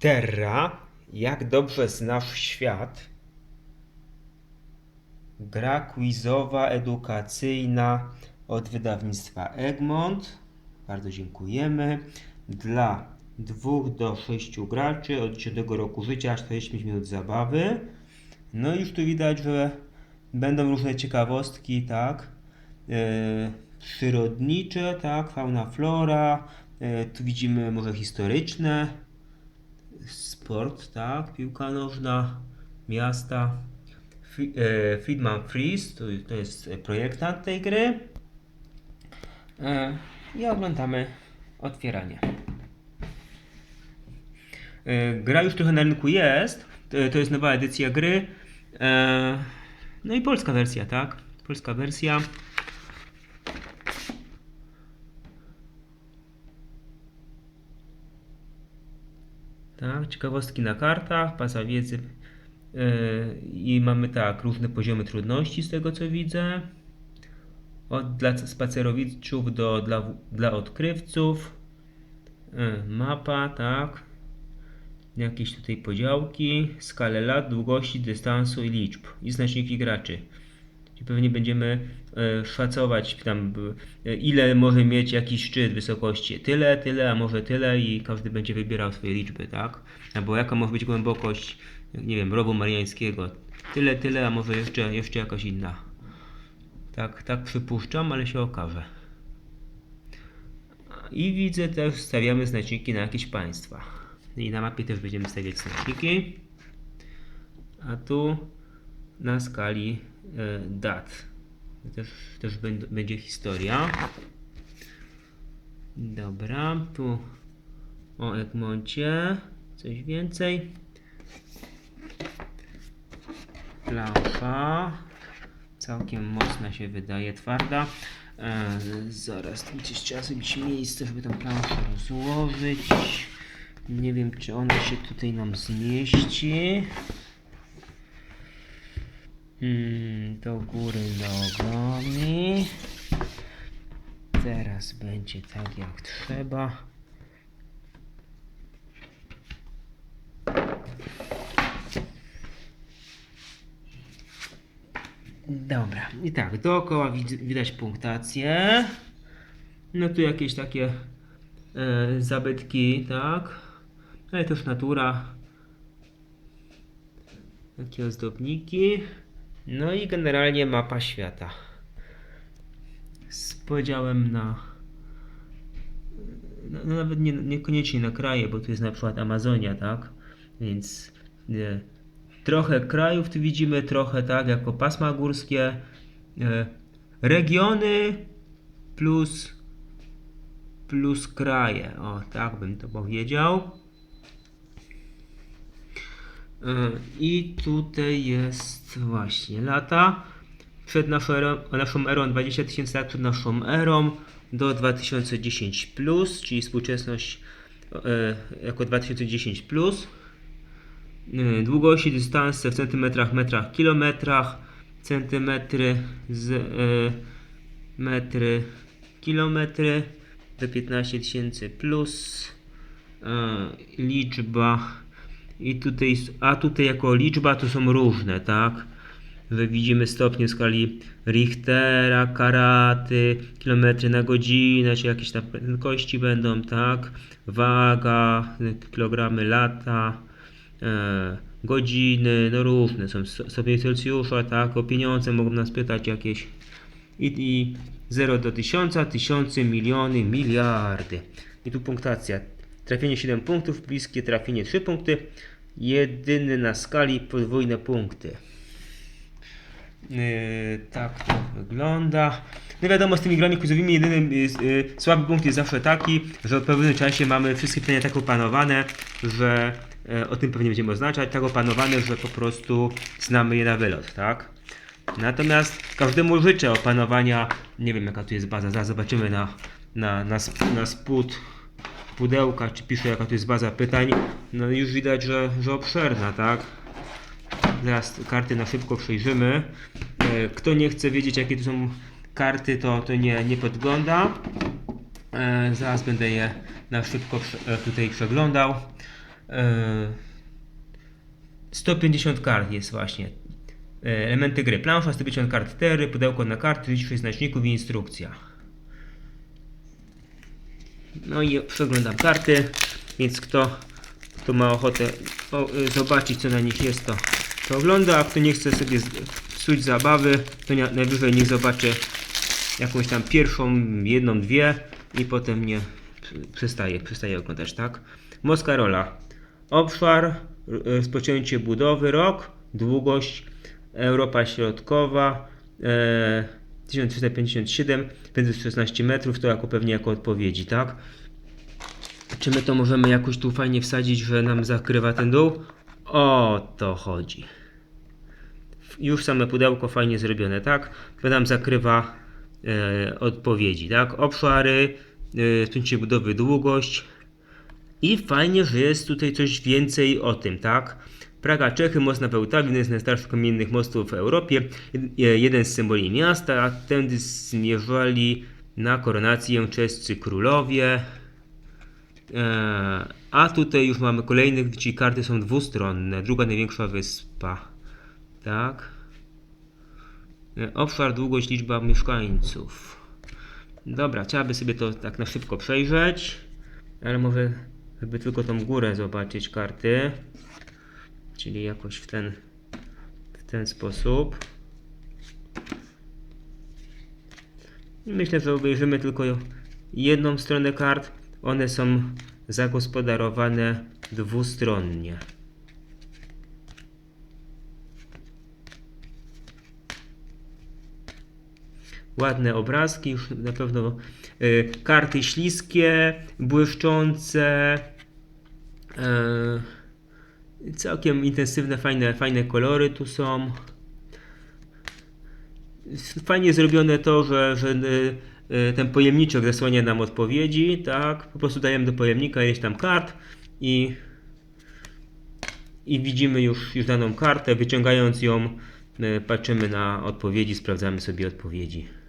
Terra, jak dobrze znasz świat? Gra quizowa, edukacyjna od wydawnictwa Egmont. Bardzo dziękujemy. Dla 2 do 6 graczy od 10 roku życia, 45 minut zabawy. No i już tu widać, że będą różne ciekawostki, tak? E, przyrodnicze, tak? Fauna, flora. E, tu widzimy może historyczne sport, tak, piłka nożna, miasta. E, Friedman Fries to, jest projektant tej gry. E, I oglądamy otwieranie. E, Gra już trochę na rynku jest. To, jest nowa edycja gry. No i polska wersja, tak? Polska wersja. Tak, ciekawostki na kartach, baza wiedzy. Yy, I mamy tak, różne poziomy trudności z tego co widzę. Od dla spacerowiczów do dla, dla odkrywców. Yy, mapa, tak. Jakieś tutaj podziałki, skale lat, długości, dystansu i liczb i znaczniki graczy. Czyli pewnie będziemy e, szacować tam, e, ile może mieć jakiś szczyt wysokości. Tyle, tyle, a może tyle i każdy będzie wybierał swoje liczby, tak? Albo jaka może być głębokość, nie wiem, rowu mariańskiego. Tyle, tyle, a może jeszcze, jeszcze jakaś inna. Tak, tak przypuszczam, ale się okaże. I widzę też, stawiamy znaczniki na jakieś państwa. I na mapie też będziemy stawiać znaczniki. A tu na skali dat. Też, też będ- będzie historia. Dobra, tu o Egmoncie. Coś więcej. Plansza. Całkiem mocna się wydaje, twarda. E, zaraz tu gdzieś trzeba zrobić miejsce, żeby tę planszę rozłożyć. Nie wiem, czy ona się tutaj nam zmieści. Hmm, do góry nogami. Teraz będzie tak jak trzeba. Dobra, i tak, dookoła widać punktację. No tu jakieś takie e, zabytki, tak. Ale też natura. Takie ozdobniki. No i generalnie mapa świata. Z podziałem na. No, no nawet nie, niekoniecznie na kraje, bo tu jest na przykład Amazonia, tak? Więc nie, trochę krajów tu widzimy, trochę tak, jako pasma górskie. E, regiony plus plus kraje. O, tak bym to powiedział. E, I tutaj jest właśnie lata. Przed naszą erą, naszą erą 20 tysięcy lat przed naszą erą do 2010, plus, czyli współczesność e, jako 2010. Plus. E, Długości, dystanse w centymetrach, metrach, kilometrach, centymetry z metry, kilometry do 15 tysięcy plus liczba i tutaj, a tutaj jako liczba to są różne, tak? Widzimy stopnie w skali Richtera, karaty, kilometry na godzinę, czy jakieś tam prędkości będą, tak? Waga, kilogramy lata, e, godziny, no różne są sto- stopnie Celsjusza, tak? O pieniądze mogą nas pytać jakieś. I, i 0 do 1000, tysiące, miliony, miliardy. I tu punktacja. Trafienie 7 punktów, bliskie trafienie 3 punkty, jedyny na skali podwójne punkty. Yy, tak to wygląda. No wiadomo, z tymi grami quizowymi jedynym yy, yy, słaby punkt jest zawsze taki, że w pewnym czasie mamy wszystkie pytania tak opanowane, że yy, o tym pewnie będziemy oznaczać, tak opanowane, że po prostu znamy je na wylot, tak? Natomiast każdemu życzę opanowania, nie wiem jaka tu jest baza, zaraz zobaczymy na, na, na, na spód pudełka, czy pisze jaka tu jest baza pytań. No już widać, że, że obszerna, tak? Zaraz karty na szybko przejrzymy. E, Kto nie chce wiedzieć jakie to są karty, to, to nie, nie podgląda. E, Zaraz będę je na szybko e, tutaj przeglądał. E, 150 kart jest właśnie. Elementy gry. Plansza, 150 kart tery, pudełko na karty, liczby znaczników i instrukcja. No i przeglądam karty, więc kto, kto ma ochotę y, zobaczyć co na nich jest, to, to ogląda, a kto nie chce sobie psuć zabawy, to nie, najwyżej nie zobaczy jakąś tam pierwszą, jedną, dwie i potem nie przestaje, przestaje oglądać, tak? Moska rola. Obszar, r- rozpoczęcie budowy, rok, długość, Europa Środkowa, e, 1357, 516 metrów, to jako pewnie jako odpowiedzi, tak? Czy my to możemy jakoś tu fajnie wsadzić, że nam zakrywa ten dół? O to chodzi. Już same pudełko fajnie zrobione, tak? To nam zakrywa e, odpowiedzi, tak? Obszary, e, budowy, długość. I fajnie, że jest tutaj coś więcej o tym, tak? Praga, Czechy, most na Wełtawie, jeden z najstarszych kamiennych mostów w Europie, jed- jeden z symboli miasta, a tędy zmierzali na koronację czescy królowie. E, a tutaj już mamy kolejnych, czyli karty są dwustronne. Druga największa wyspa. Tak. E, Obszar, długość, liczba mieszkańców. Dobra, trzeba by sobie to tak na szybko przejrzeć. Ale może, żeby tylko tą górę zobaczyć karty. Czyli jakoś w ten, w ten sposób. Myślę, że obejrzymy tylko jedną stronę kart. One są zagospodarowane dwustronnie. Ładne obrazki, już na pewno y, karty śliskie, błyszczące. y, całkiem intensywne, fajne, fajne kolory tu są. Fajnie zrobione to, że, że y, y, ten pojemniczek zasłania nam odpowiedzi, tak? Po prostu dajemy do pojemnika ileś tam kart i, i widzimy już, już daną kartę. Wyciągając ją, y, patrzymy na odpowiedzi, sprawdzamy sobie odpowiedzi.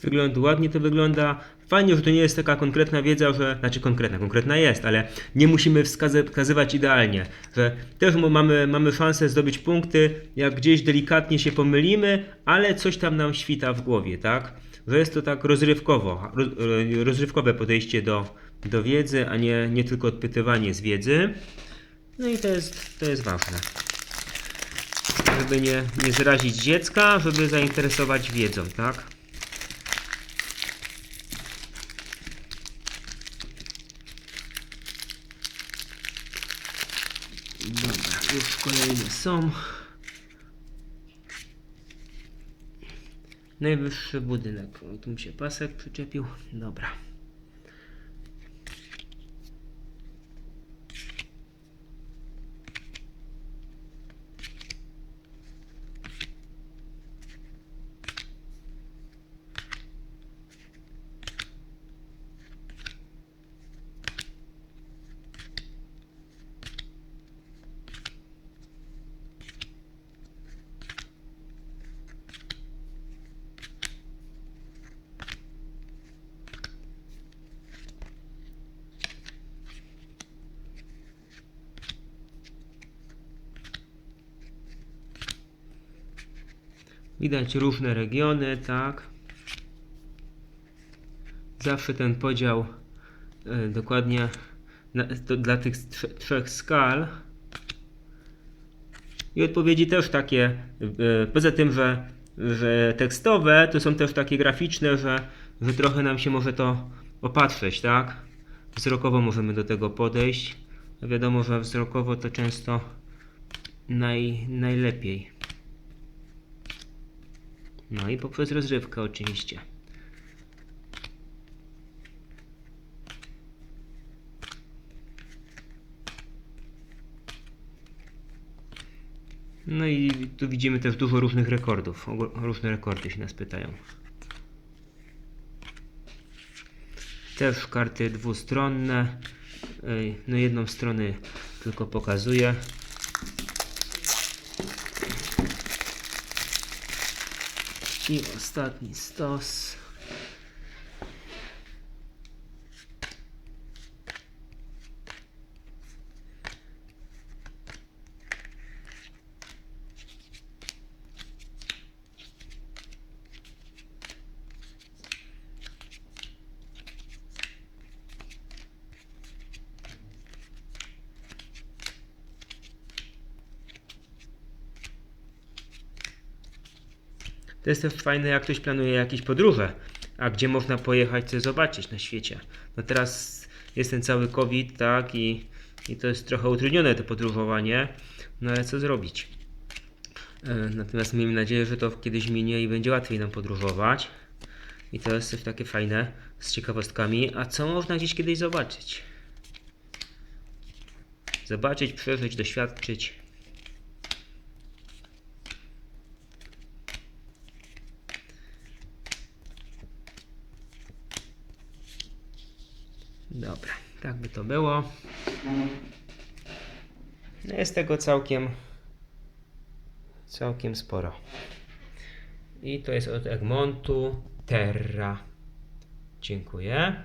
Z ładnie to wygląda. Fajnie, że to nie jest taka konkretna wiedza, że. Znaczy konkretna, konkretna jest, ale nie musimy wskazy- wskazywać idealnie. Że też mamy, mamy szansę zdobyć punkty, jak gdzieś delikatnie się pomylimy, ale coś tam nam świta w głowie, tak? Że jest to tak rozrywkowo, roz, ro- rozrywkowe podejście do, do wiedzy, a nie, nie tylko odpytywanie z wiedzy. No i to jest, to jest ważne. Żeby nie, nie zrazić dziecka, żeby zainteresować wiedzą, tak? Dobra, już kolejne są. Najwyższy budynek. Tu mi się pasek przyczepił. Dobra. Widać różne regiony, tak. Zawsze ten podział e, dokładnie na, to dla tych trze, trzech skal. I odpowiedzi też takie, e, poza tym, że, że tekstowe, to są też takie graficzne, że, że trochę nam się może to opatrzeć, tak? Wzrokowo możemy do tego podejść. Wiadomo, że wzrokowo to często naj, najlepiej. No i poprzez rozrywkę oczywiście. No i tu widzimy też dużo różnych rekordów. Różne rekordy się nas pytają. Też karty dwustronne. No jedną stronę tylko pokazuję. I ostatni stos. Jest też fajne, jak ktoś planuje jakieś podróże, a gdzie można pojechać, coś zobaczyć na świecie. No teraz jest ten cały COVID, tak, i, i to jest trochę utrudnione to podróżowanie, no ale co zrobić? E, Natomiast miejmy nadzieję, że to kiedyś minie i będzie łatwiej nam podróżować. I to jest też takie fajne, z ciekawostkami. A co można gdzieś kiedyś zobaczyć? Zobaczyć, przeżyć, doświadczyć. Dobra, tak by to było. No jest tego całkiem całkiem sporo. I to jest od Egmontu Terra. Dziękuję.